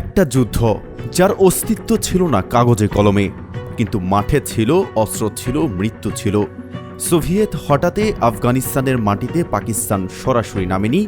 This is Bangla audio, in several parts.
একটা যুদ্ধ যার অস্তিত্ব ছিল না কাগজে কলমে, কিন্তু মাঠে ছিল, অস্ত্র ছিল, মৃত্যু ছিল। সোভিয়েত হঠাতে আফগানিস্তানের মাটিতে পাকিস্তান সরাসরি নামেনি,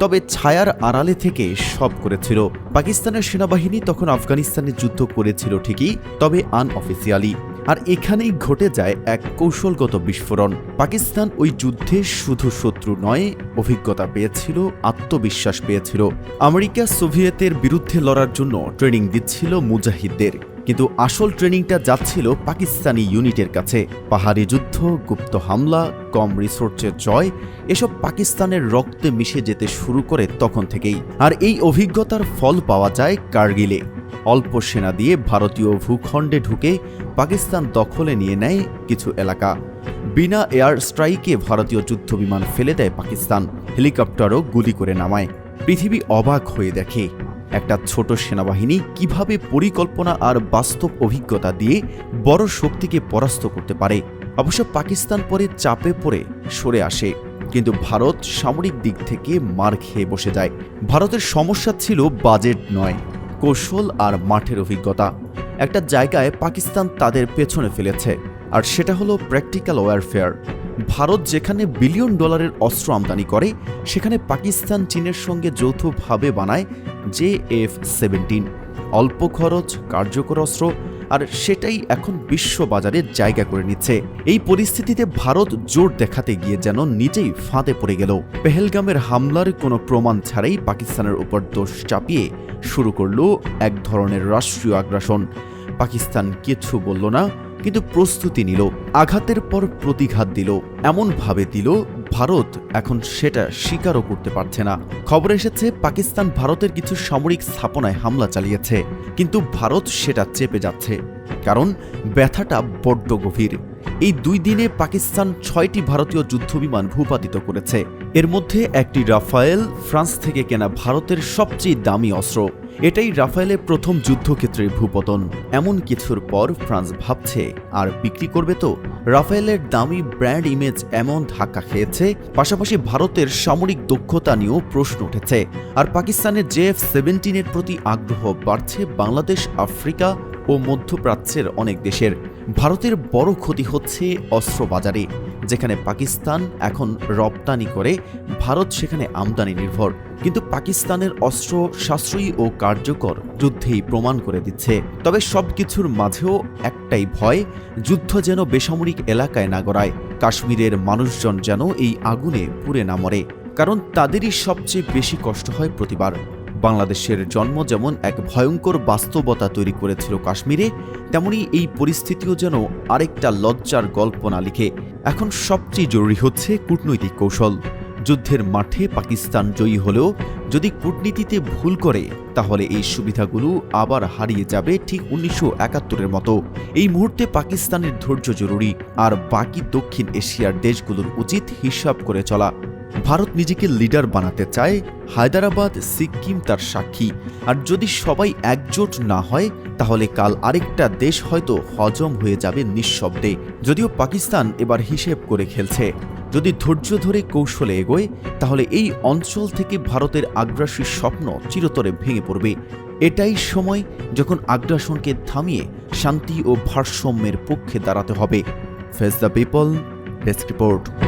তবে ছায়ার আড়ালে থেকে সব করেছিল। পাকিস্তানের সেনাবাহিনী তখন আফগানিস্তানে যুদ্ধ করেছিল ঠিকই, তবে আনঅফিসিয়ালি আর এখানেই ঘটে যায় এক কৌশলগত বিস্ফোরণ। পাকিস্তান ওই যুদ্ধে শুধু শত্রু নয়, অভিজ্ঞতা পেয়েছিল, আত্মবিশ্বাস পেয়েছিল। আমেরিকা সোভিয়েতের বিরুদ্ধে লড়ার জন্য ট্রেনিং দিচ্ছিল মুজাহিদদের। কিন্তু আসল ট্রেনিংটা যাচ্ছিল পাকিস্তানি ইউনিটের কাছে। পাহাড়ি যুদ্ধ, গুপ্ত হামলা, কম রিসোর্সের জয়, এসব পাকিস্তানের রক্তে মিশে যেতে শুরু করে তখন থেকেই। আর এই অভিজ্ঞতার ফল পাওয়া যায় কার্গিলে। অল্প সেনা দিয়ে ভারতীয় ভূখণ্ডে ঢুকে পাকিস্তান দখলে নিয়ে নেয় কিছু এলাকা। বিনা এয়ার স্ট্রাইকে ভারতীয় যুদ্ধবিমান ফেলে দেয় পাকিস্তান। হেলিকপ্টারও গুলি করে নামায়। পৃথিবী অবাক হয়ে দেখে, একটা ছোট সেনাবাহিনী কীভাবে পরিকল্পনা আর বাস্তব অভিজ্ঞতা দিয়ে বড় শক্তিকে পরাস্ত করতে পারে। অবশ্য পাকিস্তান পরে চাপে পড়ে সরে আসে, কিন্তু ভারত সামরিক দিক থেকে মার খেয়ে বসে যায়। ভারতের সমস্যা ছিল বাজেট নয়। কৌশল আর মাঠের অভিজ্ঞতা। একটা জায়গায় পাকিস্তান তাদের পেছনে ফেলেছে, আর সেটা হলো প্র্যাকটিক্যাল ওয়ারফেয়ার ভারত যেখানে বিলিয়ন ডলারের অস্ত্র আমদানি করে, সেখানে পাকিস্তান চীনের সঙ্গে যৌথভাবে বানায় জে এফ সেভেন্টিন। অল্প খরচ, কার্যকর অস্ত্র, আর সেটাই এখন বিশ্ব বাজারে জায়গা করে নিচ্ছে। এই পরিস্থিতিতে ভারত জোর দেখাতে গিয়ে যেন নিজেই ফাঁদে পড়ে গেল। পেহেলগামের হামলার কোনো প্রমাণ ছাড়াই পাকিস্তানের উপর দোষ চাপিয়ে শুরু করল এক ধরনের রাষ্ট্রীয় আগ্রাসন। পাকিস্তান কিছু বলল না, কিন্তু প্রস্তুতি নিল, আঘাতের পর প্রতিঘাত দিল, এমনভাবে দিল, ভারত এখন সেটা স্বীকারও করতে পারছে না। খবর এসেছে, পাকিস্তান ভারতের কিছু সামরিক স্থাপনায় হামলা চালিয়েছে, কিন্তু ভারত সেটা চেপে যাচ্ছে, কারণ ব্যথাটা বড্ড গভীর। এই দুই দিনে পাকিস্তান ছয়টি ভারতীয় যুদ্ধবিমান ভূপাতিত করেছে। এর মধ্যে একটি রাফায়েল, ফ্রান্স থেকে কেনা ভারতের সবচেয়ে দামি অস্ত্র। এটাই রাফায়েলের প্রথম যুদ্ধক্ষেত্রের ভূপতন। এমন কিছুর পর ফ্রান্স ভাবছে, আর বিক্রি করবে তো? রাফায়েলের দামি ব্র্যান্ড ইমেজ এমন ধাক্কা খেয়েছে, পাশাপাশি ভারতের সামরিক দক্ষতা নিয়েও প্রশ্ন উঠেছে। আর পাকিস্তানের জেএফ সেভেন্টিনের প্রতি আগ্রহ বাড়ছে বাংলাদেশ, আফ্রিকা ও মধ্যপ্রাচ্যের অনেক দেশের। ভারতের বড় ক্ষতি হচ্ছে অস্ত্র বাজারে, যেখানে পাকিস্তান এখন রপ্তানি করে, ভারত সেখানে আমদানি নির্ভর। কিন্তু পাকিস্তানের অস্ত্র সাশ্রয়ী ও কার্যকর যুদ্ধেই প্রমাণ করে দিচ্ছে। তবে সব কিছুর মাঝেও একটাই ভয়, যুদ্ধ যেন বেসামরিক এলাকায় না গড়ায়, কাশ্মীরের মানুষজন যেন এই আগুনে পুড়ে না মরে। কারণ তাদেরই সবচেয়ে বেশি কষ্ট হয় প্রতিবার। বাংলাদেশের জন্ম যেমন এক ভয়ঙ্কর বাস্তবতা তৈরি করেছিল কাশ্মীরে, তেমনি এই পরিস্থিতিও যেন আরেকটা লজ্জার গল্প না লিখে। এখন সবচেয়ে জরুরি হচ্ছে কূটনৈতিক কৌশল। যুদ্ধের মাঠে পাকিস্তান জয়ী হলেও যদি কূটনীতিতে ভুল করে, তাহলে এই সুবিধাগুলো আবার হারিয়ে যাবে ঠিক উনিশশো একাত্তরের মতো। এই মুহূর্তে পাকিস্তানের ধৈর্য জরুরি, আর বাকি দক্ষিণ এশিয়ার দেশগুলোর উচিত হিসাব করে চলা। ভারত নিজেকে লিডার বানাতে চায়, হায়দ্রাবাদ, সিকিম তার সাক্ষী। আর যদি সবাই একজোট না হয়, তাহলে কাল আরেকটা দেশ হয়তো হজম হয়ে যাবে নিঃশব্দে। যদিও পাকিস্তান এবার হিসেব করে খেলছে। যদি ধৈর্য ধরে কৌশলে এগোয়, তাহলে এই অঞ্চল থেকে ভারতের আগ্রাসী স্বপ্ন চিরতরে ভেঙে পড়বে। এটাই সময় যখন আগ্রাসনকে থামিয়ে শান্তি ও ভারসাম্যের পক্ষে দাঁড়াতে হবে। Face the people, desk report.